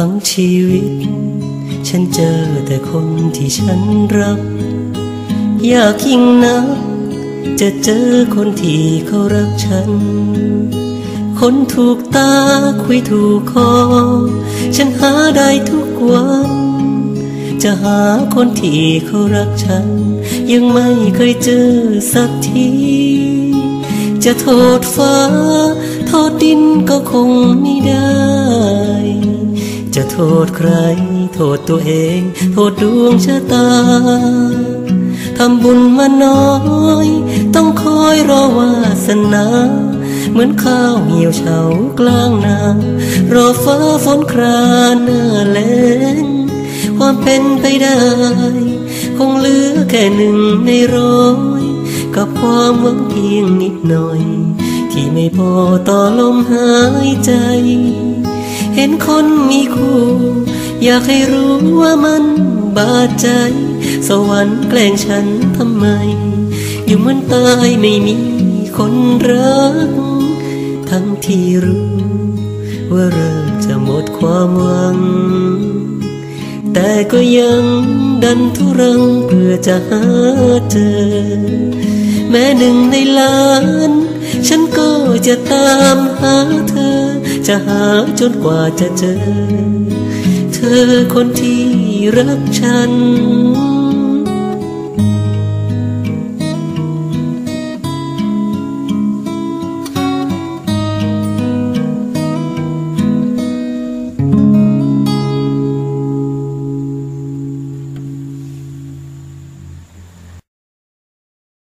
ทั้งชีวิต ฉันเจอแต่คนที่ฉันรัก อยากยิ่งนัก จะเจอคนที่เขารักฉัน คนถูกตาคุยถูกคอ ฉันหาได้ทุกวัน จะหาคนที่เขารักฉัน ยังไม่เคยเจอสักที จะโทษฟ้า โทษดินก็คงไม่ได้ จะโทษใคร โทษตัวเอง โทษดวงชะตา ทำบุญมาน้อย ต้องคอยรอวาสนา เหมือนข้าวเหี่ยวเฉากลางนารอฟ้าฝนคราหน้าแล้งความเป็นไปได้ คงเหลือแค่หนึ่งในร้อย กับความหวังเพียงนิดหน่อย ที่ไม่พอต่อลมหายใจ เห็นคนมีคู่ อยากให้รู้ว่ามันบาดใจ สวรรค์แกล้งฉันทำไม อยู่เหมือนตายไม่มีคนรัก ทั้งที่รู้ ว่าเริ่มจะหมดความหวัง แต่ก็ยังดันทุรังเพื่อจะหาเจอ แม้หนึ่งในล้าน ฉันก็จะตามหาเธอ จะหาจนกว่าจะเจอ เธอคนที่รักฉัน